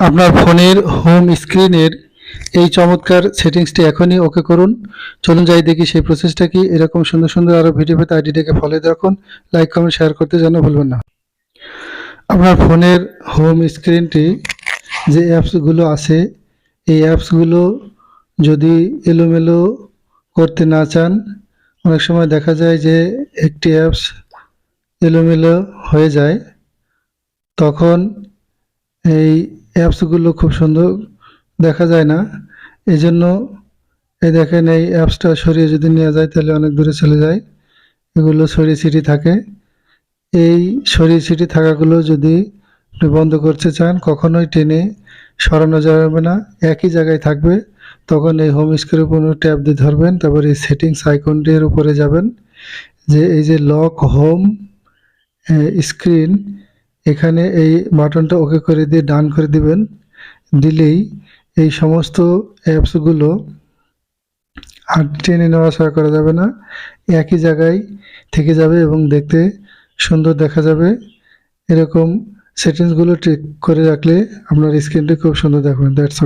আপনার ফোনের হোম স্ক্রিনের এই চমৎকার সেটিংসটি এখনই ওকে করুন। চলুন যাই দেখি সেই প্রসেসটা কি। এরকম সুন্দর সুন্দর আরও ভিডিও পেতে আইডিটাকে ফলো রাখুন। লাইক কমেন্ট শেয়ার করতে যেন ভুলবেন না। আপনার ফোনের হোম স্ক্রিনটি যে অ্যাপসগুলো আছে, এই অ্যাপসগুলো যদি এলোমেলো করতে না চান, অনেক সময় দেখা যায় যে একটি অ্যাপস এলোমেলো হয়ে যায়, তখন এই অ্যাপসগুলো খুব সুন্দর দেখা যায় না। এই জন্য এই দেখেন, এই অ্যাপসটা সরিয়ে যদি নেওয়া যায়, তাহলে অনেক দূরে চলে যায়। এগুলো সরিয়ে ছিটি থাকে। এই সরিয়ে ছিটি থাকাগুলো যদি বন্ধ করতে চান, কখনোই টেনে সরানো যাবে না। একই জায়গায় থাকবে। তখন এই হোম স্ক্রিনের উপর ট্যাব দিয়ে ধরবেন, তারপর এই সেটিংস আইকনটির উপরে যাবেন। যে এই যে লক হোম স্ক্রিন এখানে এই বাটনটা ওকে করে দিয়ে ডান করে দিবেন। দিলেই এই সমস্ত অ্যাপসগুলো আর টেনে আসা করা যাবে না। একই জায়গায় থেকে যাবে এবং দেখতে সুন্দর দেখা যাবে। এরকম সেটিংসগুলো ঠিক করে রাখলে আপনার স্ক্রিনটি খুব সুন্দর দেখবেন। দ্যাটস